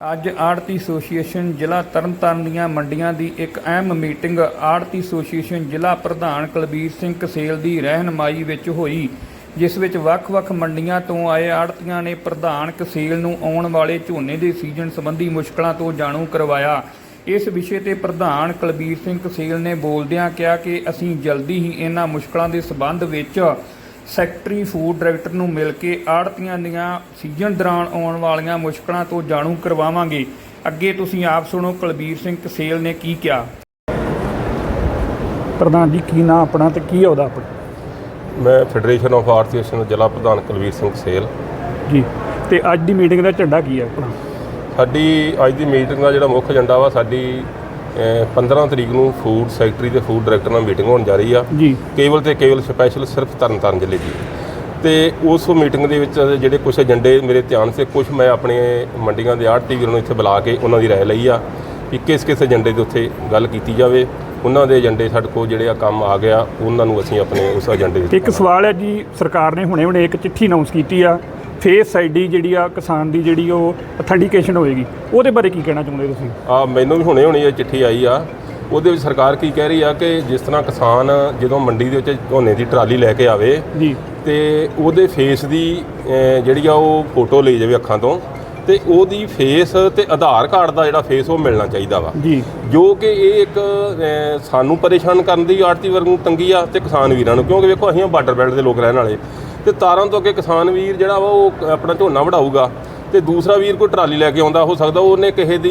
ਅੱਜ ਆੜਤੀ ਐਸੋਸੀਏਸ਼ਨ ਜ਼ਿਲ੍ਹਾ ਤਰਨਤਾਰਨ ਦੀਆਂ ਮੰਡੀਆਂ ਦੀ ਇੱਕ ਅਹਿਮ ਮੀਟਿੰਗ ਆੜਤੀ ਐਸੋਸੀਏਸ਼ਨ ਜ਼ਿਲ੍ਹਾ ਪ੍ਰਧਾਨ ਕੁਲਬੀਰ ਸਿੰਘ ਕਸੇਲ ਦੀ ਰਹਿਨਮਾਈ ਵਿੱਚ ਹੋਈ, ਜਿਸ ਵਿੱਚ ਵੱਖ-ਵੱਖ ਮੰਡੀਆਂ ਤੋਂ ਆਏ ਆੜਤੀਆਂ ਨੇ ਪ੍ਰਧਾਨ ਕਸੇਲ ਨੂੰ ਆਉਣ ਵਾਲੇ ਝੋਨੇ ਦੇ ਸੀਜ਼ਨ ਸੰਬੰਧੀ ਮੁਸ਼ਕਲਾਂ ਤੋਂ ਜਾਣੂ ਕਰਵਾਇਆ। ਇਸ ਵਿਸ਼ੇ ਤੇ ਪ੍ਰਧਾਨ ਕੁਲਬੀਰ ਸਿੰਘ ਕਸੇਲ ਨੇ ਬੋਲਦਿਆਂ ਕਿਹਾ ਕਿ ਅਸੀਂ ਜਲਦੀ ਹੀ ਇਹਨਾਂ ਮੁਸ਼ਕਲਾਂ ਦੇ ਸਬੰਧ ਵਿੱਚ ਸੈਕਟਰੀ ਫੂਡ ਡਾਇਰੈਕਟਰ ਨੂੰ ਮਿਲ ਕੇ ਆੜਤੀਆਂ ਦੀਆਂ ਸੀਜ਼ਨ ਦੌਰਾਨ ਆਉਣ ਵਾਲੀਆਂ ਮੁਸ਼ਕਲਾਂ ਤੋਂ ਜਾਣੂ ਕਰਵਾਵਾਂਗੇ। ਅੱਗੇ ਤੁਸੀਂ ਆਪ ਸੁਣੋ ਕੁਲਬੀਰ ਸਿੰਘ ਕਸੇਲ ਨੇ ਕੀ ਕਿਹਾ। ਪ੍ਰਧਾਨ ਜੀ ਕੀ ਨਾਂ ਆਪਣਾ ਤੇ ਕੀ ਉਹਦਾ ਆਪਣਾ? ਮੈਂ ਫੈਡਰੇਸ਼ਨ ਆਫ ਆਰਟੀਸਨ ਜ਼ਿਲ੍ਹਾ ਪ੍ਰਧਾਨ ਕੁਲਵੀਰ ਸਿੰਘ ਸੇਲ ਜੀ ਤੇ ਅੱਜ ਦੀ ਮੀਟਿੰਗ ਦਾ ਝੰਡਾ ਕੀ ਹੈ ਆਪਣਾ? ਸਾਡੀ ਅੱਜ ਦੀ ਮੀਟਿੰਗ ਦਾ ਜਿਹੜਾ ਮੁੱਖ ਏਜੰਡਾ ਵਾ ਸਾਡੀ 15 ਤਰੀਕ ਨੂੰ ਫੂਡ ਸੈਕਟਰੀ ਤੇ ਫੂਡ ਡਾਇਰੈਕਟਰ ਨਾਲ ਮੀਟਿੰਗ ਹੋਣ ਜਾ ਰਹੀ ਆ। ਜੀ। ਕੇਵਲ ਤੇ ਕੇਵਲ ਸਪੈਸ਼ਲ ਸਿਰਫ ਤਰਨਤਾਰਨ ਜ਼ਿਲ੍ਹੇ ਦੀ। ਤੇ ਉਸ ਮੀਟਿੰਗ ਦੇ ਵਿੱਚ ਜਿਹੜੇ ਕੁਝ ਏਜੰਡੇ ਮੇਰੇ ਧਿਆਨ ਸੇ ਕੁਝ ਮੈਂ ਆਪਣੇ ਮੰਡੀਆਂ ਦੇ ਆੜਤੀ ਵੀਰਾਂ ਨੂੰ ਇੱਥੇ ਬੁਲਾ ਕੇ ਉਹਨਾਂ ਦੀ ਰਾਏ ਲਈ ਆ ਕਿ ਕਿਸ ਕਿਸ ਏਜੰਡੇ ਦੇ ਉੱਤੇ ਗੱਲ ਕੀਤੀ ਜਾਵੇ। ਉਹਨਾਂ ਦੇ ਏਜੰਡੇ ਸਾਡੇ ਕੋਲ ਜਿਹੜੇ ਆ ਕੰਮ ਆ ਗਿਆ ਉਹਨਾਂ ਨੂੰ ਅਸੀਂ ਆਪਣੇ ਉਸ ਏਜੰਡੇ ਵਿੱਚ ਇੱਕ ਸਵਾਲ ਹੈ ਜੀ ਸਰਕਾਰ ਨੇ ਹੁਣੇ ਹੁਣੇ ਇੱਕ ਚਿੱਠੀ ਅਨਾਉਂਸ ਕੀਤੀ ਆ ਫੇਸ ਆਈਡੀ ਜਿਹੜੀ ਆ ਕਿਸਾਨ ਦੀ ਜਿਹੜੀ ਉਹ ਅਥੈਂਟੀਕੇਸ਼ਨ ਹੋਏਗੀ ਉਹਦੇ ਬਾਰੇ ਕੀ ਕਹਿਣਾ ਚਾਹੁੰਦੇ ਤੁਸੀਂ? ਆ ਮੈਨੂੰ ਵੀ ਹੁਣੇ ਹੁਣੇ ਇਹ ਚਿੱਠੀ ਆਈ ਆ। ਉਹਦੇ ਵਿੱਚ ਸਰਕਾਰ ਕੀ ਕਹਿ ਰਹੀ ਆ ਕਿ ਜਿਸ ਤਰ੍ਹਾਂ ਕਿਸਾਨ ਜਦੋਂ ਮੰਡੀ ਦੇ ਵਿੱਚ ਝੋਨੇ ਦੀ ਟਰਾਲੀ ਲੈ ਕੇ ਆਵੇ ਜੀ। ਤੇ ਉਹਦੇ ਫੇਸ ਦੀ ਜਿਹੜੀ ਆ ਉਹ ਫੋਟੋ ਲਈ ਜਾਵੇ ਅੱਖਾਂ ਤੋਂ ਤੇ ਉਹਦੀ ਫੇਸ ਤੇ ਆਧਾਰ ਕਾਰਡ ਦਾ ਜਿਹੜਾ ਫੇਸ ਉਹ ਮਿਲਣਾ ਚਾਹੀਦਾ ਵਾ। ਜੀ। ਜੋ ਕਿ ਇਹ ਇੱਕ ਸਾਨੂੰ ਪਰੇਸ਼ਾਨ ਕਰਨ ਦੀ ਆੜਤੀ ਵਰਗ ਨੂੰ ਤੰਗੀ ਆ ਤੇ ਕਿਸਾਨ ਵੀਰਾਂ ਨੂੰ ਕਿਉਂਕਿ ਵੇਖੋ ਅਸੀਂ ਬਾਰਡਰ ਬੈਲਟ ਦੇ ਲੋਕ ਰਹਿਣ ਵਾਲੇ। ਤੇ ਤਾਰਾਂ ਤੋਂ ਅੱਗੇ ਕਿਸਾਨ ਵੀਰ ਜਿਹੜਾ ਵਾ ਉਹ ਆਪਣਾ ਝੋਨਾ ਵਢਾਊਗਾ ਤੇ ਦੂਸਰਾ ਵੀਰ ਕੋਈ ਟਰਾਲੀ ਲੈ ਕੇ ਆਉਂਦਾ, ਹੋ ਸਕਦਾ ਉਹਨੇ ਕਿਸੇ ਦੀ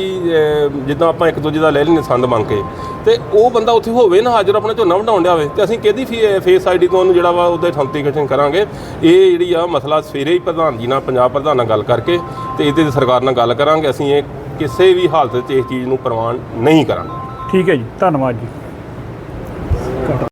ਜਿੱਦਾਂ ਆਪਾਂ ਇੱਕ ਦੂਜੇ ਦਾ ਲੈ ਲੈਂਦੇ ਸੰਦ ਮੰਗ ਕੇ। ਤੇ ਉਹ ਬੰਦਾ ਉੱਥੇ ਹੋਵੇ ਨਾ ਹਾਜ਼ਰ ਆਪਣਾ ਝੋਨਾ ਵਢਾਉਣ ਡਿਆ ਹੋਵੇ ਤੇ ਅਸੀਂ ਕਿਹਦੀ ਫੇਸ ਆਈਡੀ ਤੋਂ ਉਹਨੂੰ ਜਿਹੜਾ ਵਾ ਉਹਦੇ ਅਥੈਂਟੀਕੇਸ਼ਨ ਕਰਾਂਗੇ। ਇਹ ਜਿਹੜੀ ਆ ਮਸਲਾ ਸਵੇਰੇ ਹੀ ਪ੍ਰਧਾਨ ਜੀ ਨਾਲ, ਪੰਜਾਬ ਪ੍ਰਧਾਨ ਨਾਲ ਗੱਲ ਕਰਕੇ ਤੇ ਇਹਦੇ ਤੇ ਸਰਕਾਰ ਨਾਲ ਗੱਲ ਕਰਾਂਗੇ। ਅਸੀਂ ਇਹ ਕਿਸੇ ਵੀ ਹਾਲਤ 'ਚ ਇਸ ਚੀਜ਼ ਨੂੰ ਪ੍ਰਵਾਨ ਨਹੀਂ ਕਰਾਂਗੇ। ਠੀਕ ਹੈ ਜੀ, ਧੰਨਵਾਦ ਜੀ।